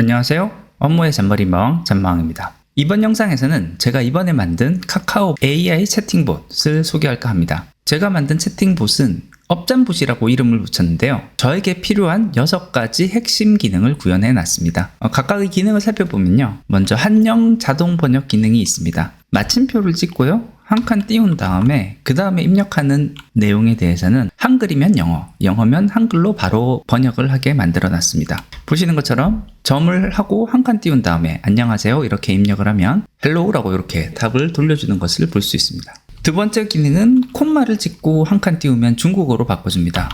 안녕하세요. 업무의 잔머리마왕 잔마왕입니다. 이번 영상에서는 제가 이번에 만든 카카오 AI 채팅봇을 소개할까 합니다. 제가 만든 채팅봇은 업잠봇이라고 이름을 붙였는데요. 저에게 필요한 6가지 핵심 기능을 구현해 놨습니다. 어, 각각의 기능을 살펴보면요. 먼저 한영 자동 번역 기능이 있습니다. 마침표를 찍고요. 한 칸 띄운 다음에 그 다음에 입력하는 내용에 대해서는 한글이면 영어, 영어면 한글로 바로 번역을 하게 만들어 놨습니다. 보시는 것처럼 점을 하고 한 칸 띄운 다음에 안녕하세요 이렇게 입력을 하면 헬로우라고 이렇게 답을 돌려주는 것을 볼 수 있습니다. 두 번째 기능은 콤마를 찍고 한 칸 띄우면 중국어로 바꿔줍니다.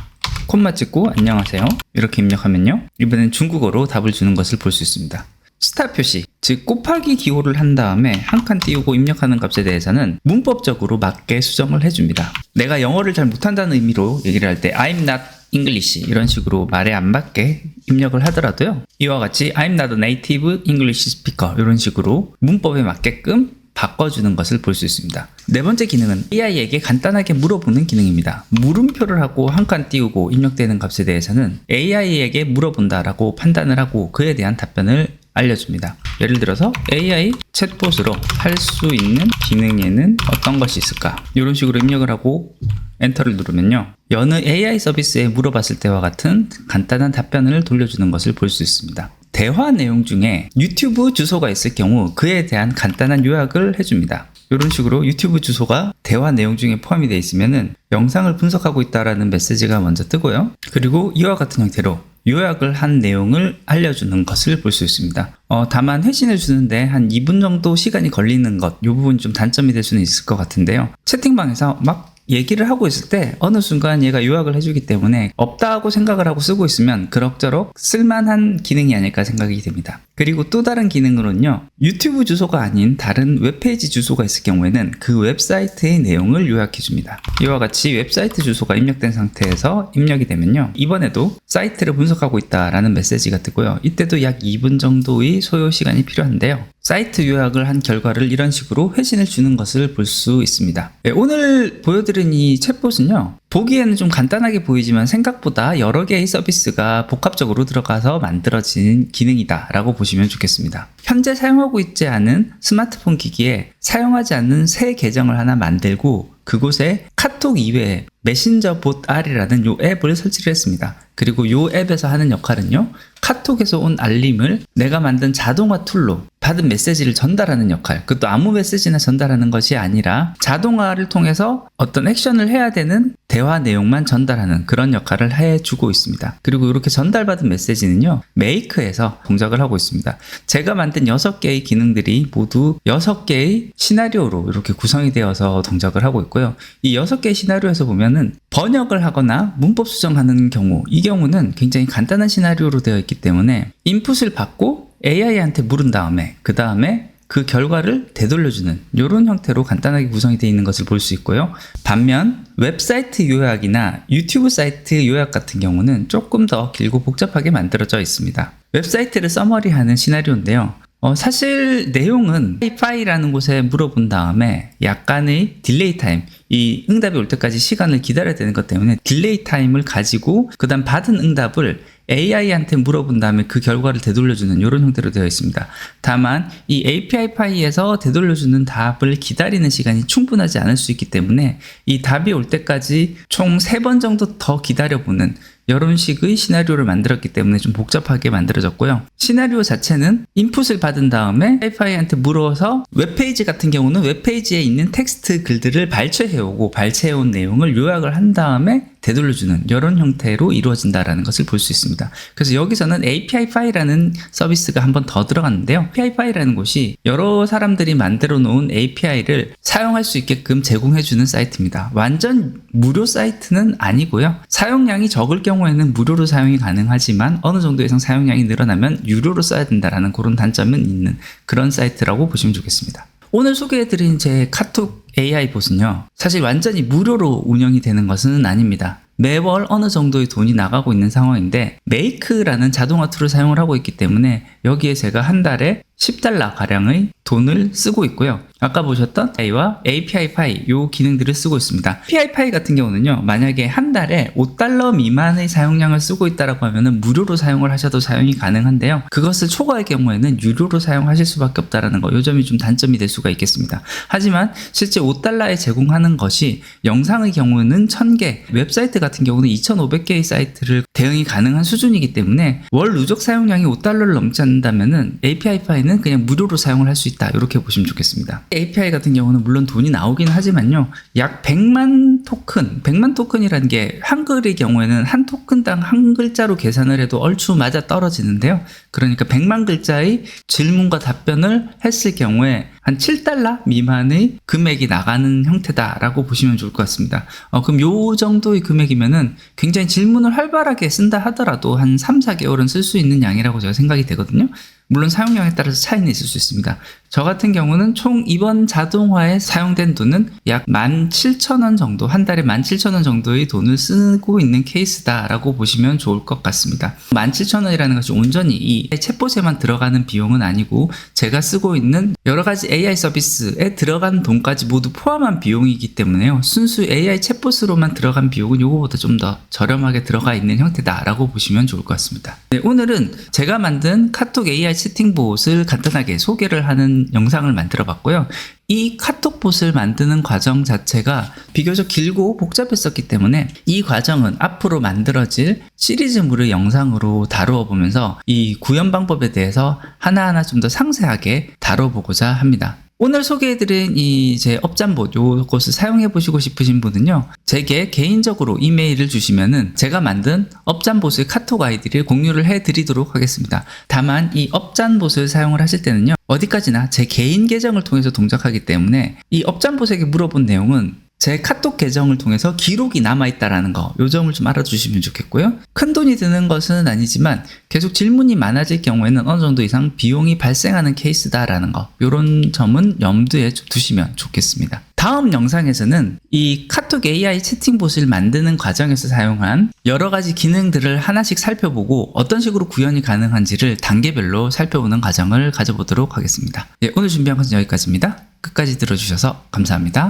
콤마 찍고 안녕하세요 이렇게 입력하면요 이번엔 중국어로 답을 주는 것을 볼 수 있습니다. 스타 표시, 즉 곱하기 기호를 한 다음에 한 칸 띄우고 입력하는 값에 대해서는 문법적으로 맞게 수정을 해줍니다. 내가 영어를 잘 못한다는 의미로 얘기를 할 때 I'm not English 이런 식으로 말에 안 맞게 입력을 하더라도요. 이와 같이 I'm not a native English speaker 이런 식으로 문법에 맞게끔 바꿔주는 것을 볼 수 있습니다. 네 번째 기능은 AI에게 간단하게 물어보는 기능입니다. 물음표를 하고 한 칸 띄우고 입력되는 값에 대해서는 AI에게 물어본다라고 판단을 하고 그에 대한 답변을 알려줍니다. 예를 들어서 AI 챗봇으로 할 수 있는 기능에는 어떤 것이 있을까? 이런 식으로 입력을 하고 엔터를 누르면요. 여느 AI 서비스에 물어봤을 때와 같은 간단한 답변을 돌려주는 것을 볼 수 있습니다. 대화 내용 중에 유튜브 주소가 있을 경우 그에 대한 간단한 요약을 해줍니다. 이런 식으로 유튜브 주소가 대화 내용 중에 포함이 되어 있으면은 영상을 분석하고 있다라는 메시지가 먼저 뜨고요. 그리고 이와 같은 형태로 요약을 한 내용을 알려주는 것을 볼 수 있습니다. 어, 다만 회신을 주는데 한 2분 정도 시간이 걸리는 것, 이 부분 좀 단점이 될 수는 있을 것 같은데요. 채팅방에서 막 얘기를 하고 있을 때 어느 순간 얘가 요약을 해주기 때문에 없다고 생각을 하고 쓰고 있으면 그럭저럭 쓸만한 기능이 아닐까 생각이 됩니다. 그리고 또 다른 기능으로는요, 유튜브 주소가 아닌 다른 웹페이지 주소가 있을 경우에는 그 웹사이트의 내용을 요약해줍니다. 이와 같이 웹사이트 주소가 입력된 상태에서 입력이 되면요, 이번에도 사이트를 분석하고 있다라는 메시지가 뜨고요. 이때도 약 2분 정도의 소요 시간이 필요한데요. 사이트 요약을 한 결과를 이런 식으로 회신을 주는 것을 볼 수 있습니다. 네, 오늘 보여드린 이 챗봇은요, 보기에는 좀 간단하게 보이지만 생각보다 여러 개의 서비스가 복합적으로 들어가서 만들어진 기능이다라고 보시면 좋겠습니다. 현재 사용하고 있지 않은 스마트폰 기기에 사용하지 않는 새 계정을 하나 만들고 그곳에 카톡 이외에 메신저 봇 R이라는 요 앱을 설치를 했습니다. 그리고 요 앱에서 하는 역할은요. 카톡에서 온 알림을 내가 만든 자동화 툴로 받은 메시지를 전달하는 역할. 그것도 아무 메시지나 전달하는 것이 아니라 자동화를 통해서 어떤 액션을 해야 되는 대화 내용만 전달하는 그런 역할을 해주고 있습니다. 그리고 이렇게 전달받은 메시지는요. 메이크에서 동작을 하고 있습니다. 제가 만든 6개의 기능들이 모두 6개의 시나리오로 이렇게 구성이 되어서 동작을 하고 있고요. 이 6개의 시나리오에서 보면은 번역을 하거나 문법 수정하는 경우 이 경우는 굉장히 간단한 시나리오로 되어 있기 때문에 인풋을 받고 AI한테 물은 다음에 그 다음에 그 결과를 되돌려주는 이런 형태로 간단하게 구성이 되어 있는 것을 볼 수 있고요. 반면 웹사이트 요약이나 유튜브 사이트 요약 같은 경우는 조금 더 길고 복잡하게 만들어져 있습니다. 웹사이트를 서머리하는 시나리오인데요. 어, 사실 내용은 하이파이라는 곳에 물어본 다음에 약간의 딜레이 타임, 이 응답이 올 때까지 시간을 기다려야 되는 것 때문에 딜레이 타임을 가지고 그 다음 받은 응답을 AI한테 물어본 다음에 그 결과를 되돌려주는 이런 형태로 되어 있습니다. 다만 이 API 파이에서 되돌려주는 답을 기다리는 시간이 충분하지 않을 수 있기 때문에 이 답이 올 때까지 총 3번 정도 더 기다려보는 이런 식의 시나리오를 만들었기 때문에 좀 복잡하게 만들어졌고요. 시나리오 자체는 인풋을 받은 다음에 하이파이한테 물어서 웹페이지 같은 경우는 웹페이지에 있는 텍스트 글들을 발췌해오고 발췌해온 내용을 요약을 한 다음에 되돌려주는 이런 형태로 이루어진다라는 것을 볼 수 있습니다. 그래서 여기서는 API 파일이라는 서비스가 한 번 더 들어갔는데요. API 파일이라는 곳이 여러 사람들이 만들어 놓은 API를 사용할 수 있게끔 제공해주는 사이트입니다. 완전 무료 사이트는 아니고요. 사용량이 적을 경우에는 무료로 사용이 가능하지만 어느 정도 이상 사용량이 늘어나면 유료로 써야 된다라는 그런 단점은 있는 그런 사이트라고 보시면 좋겠습니다. 오늘 소개해드린 제 카톡 AI 봇은요, 사실 완전히 무료로 운영이 되는 것은 아닙니다. 매월 어느 정도의 돈이 나가고 있는 상황인데 메이크라는 자동화 툴을 사용을 하고 있기 때문에 여기에 제가 한 달에 10달러 가량의 돈을 쓰고 있고요. 아까 보셨던 A와 API 파이 요 기능들을 쓰고 있습니다. API 파이 같은 경우는요. 만약에 한 달에 5달러 미만의 사용량을 쓰고 있다라고 하면은 무료로 사용을 하셔도 사용이 가능한데요. 그것을 초과할 경우에는 유료로 사용하실 수밖에 없다라는 거. 요 점이 좀 단점이 될 수가 있겠습니다. 하지만 실제 5달러에 제공하는 것이 영상의 경우는 1000개, 웹사이트 같은 경우는 2500개의 사이트를 대응이 가능한 수준이기 때문에 월 누적 사용량이 5달러를 넘지 않는다면은 API 파이 는 그냥 무료로 사용을 할 수 있다. 이렇게 보시면 좋겠습니다. API 같은 경우는 물론 돈이 나오긴 하지만요. 약 100만 토큰, 100만 토큰이라는 게 한글의 경우에는 한 토큰당 한 글자로 계산을 해도 얼추 맞아 떨어지는데요. 그러니까 100만 글자의 질문과 답변을 했을 경우에 한 7달러 미만의 금액이 나가는 형태다라고 보시면 좋을 것 같습니다. 어, 그럼 요 정도의 금액이면은 굉장히 질문을 활발하게 쓴다 하더라도 한 3, 4개월은 쓸 수 있는 양이라고 제가 생각이 되거든요. 물론 사용량에 따라서 차이는 있을 수 있습니다. 저 같은 경우는 총 이번 자동화에 사용된 돈은 약 17,000원 정도, 한 달에 17,000원 정도의 돈을 쓰고 있는 케이스다라고 보시면 좋을 것 같습니다. 17,000원이라는 것이 온전히 이 챗봇에만 들어가는 비용은 아니고 제가 쓰고 있는 여러 가지 AI 서비스에 들어간 돈까지 모두 포함한 비용이기 때문에요. 순수 AI 챗봇으로만 들어간 비용은 이거보다 좀 더 저렴하게 들어가 있는 형태다라고 보시면 좋을 것 같습니다. 네, 오늘은 제가 만든 카톡 AI 채팅봇을 간단하게 소개를 하는 영상을 만들어 봤고요. 이 카톡봇을 만드는 과정 자체가 비교적 길고 복잡했었기 때문에 이 과정은 앞으로 만들어질 시리즈물의 영상으로 다루어 보면서 이 구현 방법에 대해서 하나하나 좀 더 상세하게 다뤄보고자 합니다. 오늘 소개해드린 이 제 업잠봇 요것을 사용해 보시고 싶으신 분은요 제게 개인적으로 이메일을 주시면은 제가 만든 업잠봇의 카톡 아이디를 공유를 해드리도록 하겠습니다. 다만 이 업잠봇을 사용을 하실 때는요 어디까지나 제 개인 계정을 통해서 동작하기 때문에 이 업잠봇에게 물어본 내용은 제 카톡 계정을 통해서 기록이 남아있다라는 거, 요 점을 좀 알아주시면 좋겠고요. 큰 돈이 드는 것은 아니지만 계속 질문이 많아질 경우에는 어느 정도 이상 비용이 발생하는 케이스다라는 거, 요런 점은 염두에 좀 두시면 좋겠습니다. 다음 영상에서는 이 카톡 AI 채팅봇을 만드는 과정에서 사용한 여러 가지 기능들을 하나씩 살펴보고 어떤 식으로 구현이 가능한지를 단계별로 살펴보는 과정을 가져보도록 하겠습니다. 예, 오늘 준비한 것은 여기까지입니다. 끝까지 들어주셔서 감사합니다.